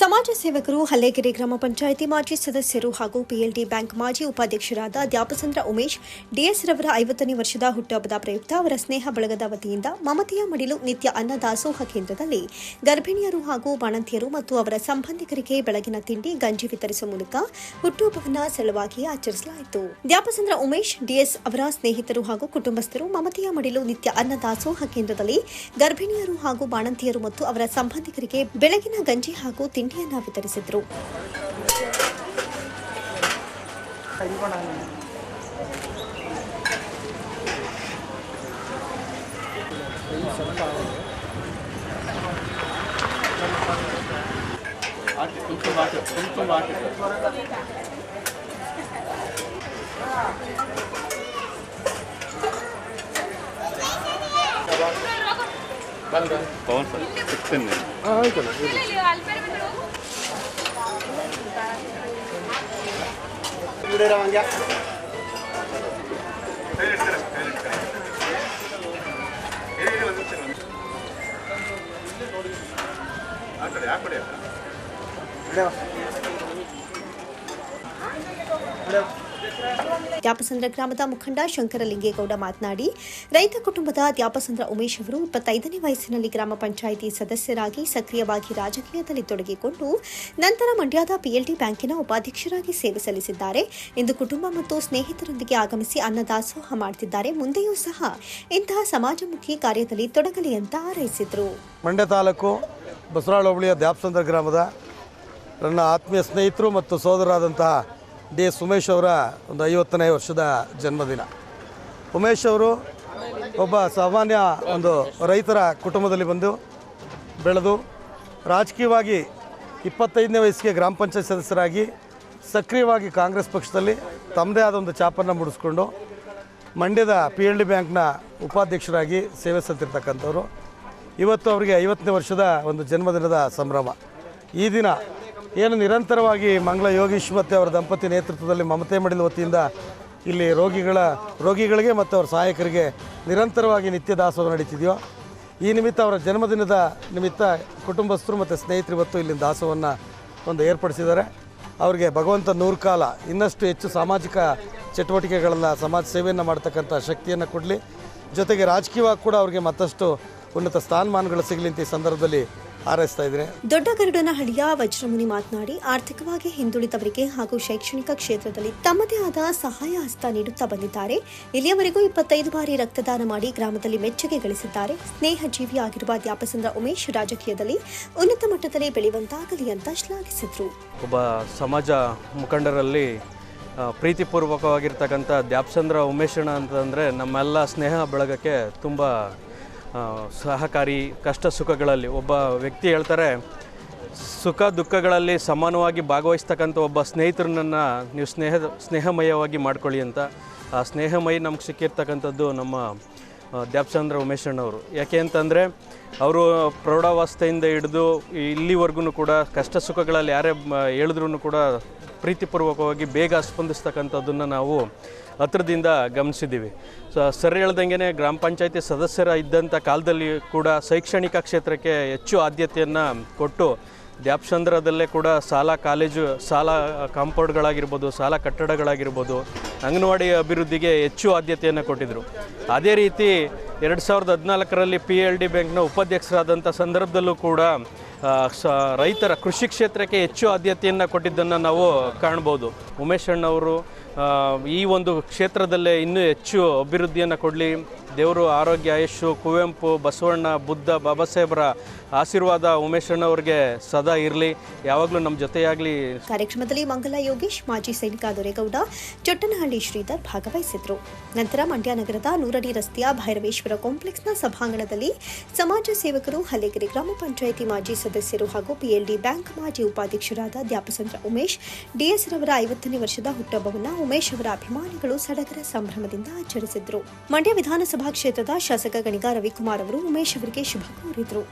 ಸಮಾಜ ಸೇವಕರು ಹಲ್ಲೆಗೆರೆ ಗ್ರಾಮ ಪಂಚಾಯಿತಿ ಮಾಜಿ ಸದಸ್ಯರು ಹಾಗೂ ಪಿಎಲ್ಡಿ ಬ್ಯಾಂಕ್ ಮಾಜಿ ಉಪಾಧ್ಯಕ್ಷರಾದ ದ್ಯಾಪಸಂದ್ರ ಉಮೇಶ್, ಡಿಎಸ್ ರವರ ಐವತ್ತನೇ ವರ್ಷದ ಹುಟ್ಟುಹಬ್ಬದ ಪ್ರಯುಕ್ತ ಅವರ ಸ್ನೇಹ ಬಳಗದ ವತಿಯಿಂದ ಮಮತೆಯ ಮಡಿಲು ನಿತ್ಯ ಅನ್ನ ದಾಸೋಹ ಕೇಂದ್ರದಲ್ಲಿ ಗರ್ಭಿಣಿಯರು ಹಾಗೂ ಬಾಣಂತಿಯರು ಮತ್ತು ಅವರ ಸಂಬಂಧಿಕರಿಗೆ ಬೆಳಗಿನ ತಿಂಡಿ, ಗಂಜಿ ವಿತರಿಸುವ ಮೂಲಕ ಹುಟ್ಟುಹಬ್ಬವನ್ನು ಸರಳವಾಗಿ ಆಚರಿಸಲಾಯಿತು. ದ್ಯಾಪಸಂದ್ರ ಉಮೇಶ್, ಡಿಎಸ್ ಅವರ ಸ್ನೇಹಿತರು ಹಾಗೂ ಕುಟುಂಬಸ್ಥರು ಮಮತೆಯ ಮಡಿಲು ನಿತ್ಯ ಅನ್ನ ದಾಸೋಹ ಕೇಂದ್ರದಲ್ಲಿ ಗರ್ಭಿಣಿಯರು ಹಾಗೂ ಬಾಣಂತಿಯರು ಮತ್ತು ಅವರ ಸಂಬಂಧಿಕರಿಗೆ ಬೆಳಗಿನ ಗಂಜಿ ಹಾಗೂ ತಿಂಡಿಯನ್ನ ವಿತರಿಸಿದ್ರು ಆಕೆ ತುಂಬ ತುಂಬ ಆಕೆ ತುಂಬ ತುಂಬ ಆಕೆ ಬಂದ ದ್ಯಾಪಸಂದ್ರ ಗ್ರಾಮದ ಮುಖಂಡ ಶಂಕರಲಿಂಗೇಗೌಡ ಮಾತನಾಡಿ, ರೈತ ಕುಟುಂಬದ ದ್ಯಾಪಸಂದ್ರ ಉಮೇಶ್ ಅವರು ಇಪ್ಪತ್ತೈದನೇ ವಯಸ್ಸಿನಲ್ಲಿ ಗ್ರಾಮ ಪಂಚಾಯಿತಿ ಸದಸ್ಯರಾಗಿ ಸಕ್ರಿಯವಾಗಿ ರಾಜಕೀಯದಲ್ಲಿ ತೊಡಗಿಕೊಂಡು, ನಂತರ ಮಂಡ್ಯದ ಪಿಎಲ್ಡಿ ಬ್ಯಾಂಕಿನ ಉಪಾಧ್ಯಕ್ಷರಾಗಿ ಸೇವೆ ಸಲ್ಲಿಸಿದ್ದಾರೆ. ಇಂದು ಕುಟುಂಬ ಮತ್ತು ಸ್ನೇಹಿತರೊಂದಿಗೆ ಆಗಮಿಸಿ ಅನ್ನದಾಸೋಹ ಮಾಡುತ್ತಿದ್ದಾರೆ ಮುಂದೆಯೂ ಸಹ ಇಂತಹ ಸಮಾಜಮುಖಿ ಕಾರ್ಯದಲ್ಲಿ ತೊಡಗಲಿ ಅಂತ ಹಾರೈಸಿದರು. ಮಂಡ್ಯ ತಾಲೂಕು ಬಸರಾಳ ಹೋಬಳಿಯ ದ್ಯಾಪಸಂದ್ರ ಗ್ರಾಮದ ನನ್ನ ಆತ್ಮೀಯ ಸ್ನೇಹಿತರು ಮತ್ತು ಸೋದರಾದಂತಹ ಡಿ ಎಸ್ ಉಮೇಶ್ ಅವರ ಒಂದು ಐವತ್ತನೇ ವರ್ಷದ ಜನ್ಮದಿನ. ಉಮೇಶ್ ಅವರು ಒಬ್ಬ ಸಾಮಾನ್ಯ ಒಂದು ರೈತರ ಕುಟುಂಬದಲ್ಲಿ ಬಂದು ಬೆಳೆದು ರಾಜಕೀಯವಾಗಿ ಇಪ್ಪತ್ತೈದನೇ ವಯಸ್ಸಿಗೆ ಗ್ರಾಮ ಪಂಚಾಯತ್ ಸದಸ್ಯರಾಗಿ ಸಕ್ರಿಯವಾಗಿ ಕಾಂಗ್ರೆಸ್ ಪಕ್ಷದಲ್ಲಿ ತಮ್ಮದೇ ಆದ ಒಂದು ಚಾಪನ್ನು ಮುಡಿಸ್ಕೊಂಡು ಮಂಡ್ಯದ ಪಿ ಎಲ್ ಡಿ ಬ್ಯಾಂಕ್ನ ಉಪಾಧ್ಯಕ್ಷರಾಗಿ ಸೇವೆ ಸಲ್ಲಿರ್ತಕ್ಕಂಥವ್ರು ಇವತ್ತು ಅವರಿಗೆ ಐವತ್ತನೇ ವರ್ಷದ ಒಂದು ಜನ್ಮದಿನದ ಸಂಭ್ರಮ. ಈ ದಿನ ಏನು ನಿರಂತರವಾಗಿ ಮಂಗಳ ಯೋಗೀಶ್ ಮತ್ತು ಅವರ ದಂಪತಿ ನೇತೃತ್ವದಲ್ಲಿ ಮಮತೆ ಮಡಿಲ ವತಿಯಿಂದ ಇಲ್ಲಿ ರೋಗಿಗಳ, ರೋಗಿಗಳಿಗೆ ಮತ್ತು ಅವರ ಸಹಾಯಕರಿಗೆ ನಿರಂತರವಾಗಿ ನಿತ್ಯ ದಾಸೋಹ ನಡೀತಿದೆಯೋ, ಈ ನಿಮಿತ್ತ ಅವರ ಜನ್ಮದಿನದ ನಿಮಿತ್ತ ಕುಟುಂಬಸ್ಥರು ಮತ್ತು ಸ್ನೇಹಿತರು ಇವತ್ತು ಇಲ್ಲಿನ ದಾಸೋಹವನ್ನು ಒಂದು ಏರ್ಪಡಿಸಿದ್ದಾರೆ. ಅವರಿಗೆ ಭಗವಂತ ನೂರು ಕಾಲ ಇನ್ನಷ್ಟು ಹೆಚ್ಚು ಸಾಮಾಜಿಕ ಚಟುವಟಿಕೆಗಳನ್ನು, ಸಮಾಜ ಸೇವೆಯನ್ನು ಮಾಡ್ತಕ್ಕಂಥ ಶಕ್ತಿಯನ್ನು ಕೊಡಲಿ. ಜೊತೆಗೆ ರಾಜಕೀಯವಾಗಿ ಕೂಡ ಅವರಿಗೆ ಮತ್ತಷ್ಟು ಉನ್ನತ ಸ್ಥಾನಮಾನಗಳು ಸಿಗಲಿ ಅಂತ ಈ ಸಂದರ್ಭದಲ್ಲಿ ಹಾರೈಸ್ತಾ ಇದ್ದೀನಿ ದೊಡ್ಡಗರುಡನಹಳ್ಳಿಯ ವಜ್ರಮುನಿ ಮಾತನಾಡಿ ಆರ್ಥಿಕವಾಗಿ ಹಿಂದುಳಿದವರಿಗೆ ಹಾಗೂ ಶೈಕ್ಷಣಿಕ ಕ್ಷೇತ್ರದಲ್ಲಿ ತಮ್ಮದೇ ಆದ ಸಹಾಯ ಹಸ್ತ ನೀಡುತ್ತಾ ಬಂದಿದ್ದಾರೆ. ಇಲ್ಲಿಯವರೆಗೂ ಇಪ್ಪತ್ತೈದು ಬಾರಿ ರಕ್ತದಾನ ಮಾಡಿ ಗ್ರಾಮದಲ್ಲಿ ಮೆಚ್ಚುಗೆ ಗಳಿಸಿದ್ದಾರೆ. ಸ್ನೇಹ ಜೀವಿಯಾಗಿರುವ ದ್ಯಾಪಸಂದ್ರ ಉಮೇಶ್ ರಾಜಕೀಯದಲ್ಲಿ ಉನ್ನತ ಮಟ್ಟದಲ್ಲಿ ಬೆಳೆಯುವಂತಾಗಲಿ ಅಂತ ಶ್ಲಾಘಿಸಿದ್ರು. ಒಬ್ಬ ಸಮಾಜ ಮುಖಂಡರಲ್ಲಿ ಪ್ರೀತಿಪೂರ್ವಕವಾಗಿರ್ತಕ್ಕಂಥ ದ್ಯಾಪ್ಸಂದ್ರ ಉಮೇಶಣ್ಣ ಅಂತಂದರೆ ನಮ್ಮೆಲ್ಲ ಸ್ನೇಹ ಬಳಗಕ್ಕೆ ತುಂಬ ಸಹಕಾರಿ ಕಷ್ಟ ಸುಖಗಳಲ್ಲಿ ಒಬ್ಬ ವ್ಯಕ್ತಿ ಹೇಳ್ತಾರೆ, ಸುಖ ದುಃಖಗಳಲ್ಲಿ ಸಮಾನವಾಗಿ ಭಾಗವಹಿಸ್ತಕ್ಕಂಥ ಒಬ್ಬ ಸ್ನೇಹಿತರನ್ನು ನೀವು ಸ್ನೇಹದ ಸ್ನೇಹಮಯವಾಗಿ ಮಾಡ್ಕೊಳ್ಳಿ ಅಂತ. ಆ ಸ್ನೇಹಮಯಿ ನಮ್ಗೆ ಸಿಕ್ಕಿರ್ತಕ್ಕಂಥದ್ದು ನಮ್ಮ ದ್ಯಾಪ್ಚಂದ್ರ ಉಮೇಶಣ್ಣವರು. ಯಾಕೆ ಅಂತಂದರೆ, ಅವರು ಪ್ರೌಢಾವಸ್ಥೆಯಿಂದ ಹಿಡಿದು ಇಲ್ಲಿವರೆಗೂ ಕೂಡ ಕಷ್ಟ ಸುಖಗಳಲ್ಲಿ ಯಾರೇ ಹೇಳಿದ್ರೂ ಕೂಡ ಪ್ರೀತಿಪೂರ್ವಕವಾಗಿ ಬೇಗ ಸ್ಪಂದಿಸ್ತಕ್ಕಂಥದ್ದನ್ನು ನಾವು ಹತ್ರದಿಂದ ಗಮನಿಸಿದ್ದೀವಿ. ಸೊ ಸರ್ ಹೇಳ್ದಂಗೆ ಗ್ರಾಮ ಪಂಚಾಯತಿ ಸದಸ್ಯರ ಇದ್ದಂಥ ಕಾಲದಲ್ಲಿ ಕೂಡ ಶೈಕ್ಷಣಿಕ ಕ್ಷೇತ್ರಕ್ಕೆ ಹೆಚ್ಚು ಆದ್ಯತೆಯನ್ನು ಕೊಟ್ಟು ದ್ಯಾಪ್ಸಂದ್ರದಲ್ಲೇ ಕೂಡ ಶಾಲಾ ಕಾಲೇಜು, ಶಾಲಾ ಕಾಂಪೌಂಡ್ಗಳಾಗಿರ್ಬೋದು, ಶಾಲಾ ಕಟ್ಟಡಗಳಾಗಿರ್ಬೋದು, ಅಂಗನವಾಡಿ ಅಭಿವೃದ್ಧಿಗೆ ಹೆಚ್ಚು ಆದ್ಯತೆಯನ್ನು ಕೊಟ್ಟಿದ್ದರು ಅದೇ ರೀತಿ ಎರಡು ಸಾವಿರದ ಹದಿನಾಲ್ಕರಲ್ಲಿ ಪಿ ಎಲ್ ಡಿ ಬ್ಯಾಂಕ್ನ ಉಪಾಧ್ಯಕ್ಷರಾದಂಥ ಸಂದರ್ಭದಲ್ಲೂ ಕೂಡ ರೈತರ ಕೃಷಿ ಕ್ಷೇತ್ರಕ್ಕೆ ಹೆಚ್ಚು ಆದ್ಯತೆಯನ್ನು ಕೊಟ್ಟಿದ್ದನ್ನು ನಾವು ಕಾಣ್ಬೋದು. ಉಮೇಶ್ ಅಣ್ಣವರು ಈ ಒಂದು ಕ್ಷೇತ್ರದಲ್ಲೇ ಇನ್ನೂ ಹೆಚ್ಚು ಅಭಿವೃದ್ಧಿಯನ್ನು ಕೊಡಲಿ. ದೇವರು ಆರೋಗ್ಯ ಆಯುಷು ಕುವೆಂಪು, ಬಸವಣ್ಣ, ಬುದ್ಧ ಬಾಬಾ ಸಾಹೇಬರ ಆಶೀರ್ವಾದ ಉಮೇಶಣ್ಣವ್ರಿಗೆ ಸದಾ ಇರಲಿ. ಯಾವಾಗಲೂ ನಮ್ಮ ಜೊತೆಯಾಗಲಿ. ಕಾರ್ಯಕ್ರಮದಲ್ಲಿ ಮಂಗಲ ಯೋಗೇಶ್, ಮಾಜಿ ಸೈನಿಕ ದೊರೆಗೌಡ, ಚೊಟ್ಟನಹಳ್ಳಿ ಶ್ರೀಧರ್ ಭಾಗವಹಿಸಿದ್ರು. ನಂತರ ಮಂಡ್ಯ ನಗರದ ನೂರಡಿ ರಸ್ತೆಯ ಭೈರವೇಶ್ವರ ಕಾಂಪ್ಲೆಕ್ಸ್ನ ಸಭಾಂಗಣದಲ್ಲಿ ಸಮಾಜ ಸೇವಕರು ಹಲ್ಲೆಗೆರೆ ಗ್ರಾಮ ಪಂಚಾಯಿತಿ ಮಾಜಿ ಸದಸ್ಯರು ಹಾಗೂ ಪಿಎಲ್ಡಿ ಬ್ಯಾಂಕ್ ಮಾಜಿ ಉಪಾಧ್ಯಕ್ಷರಾದ ದ್ಯಾಪಸಂದ್ರ ಉಮೇಶ್ ಡಿಎಸ್ ರವರ ಐವತ್ತನೇ ವರ್ಷದ ಹುಟ್ಟಹಬ್ಬವನ್ನು ಉಮೇಶ್ ಅವರ ಅಭಿಮಾನಿಗಳು ಸಡಗರ ಸಂಭ್ರಮದಿಂದ ಆಚರಿಸಿದ್ರು. ಮಂಡ್ಯ ವಿಧಾನಸಭಾ ಲೋಕಸಭಾ ಕ್ಷೇತ್ರದ ಶಾಸಕ ಗಣಿಗ ರವಿಕುಮಾರ್ ಅವರು ಉಮೇಶ್ ಅವರಿಗೆ ಶುಭ ಕೋರಿದರು.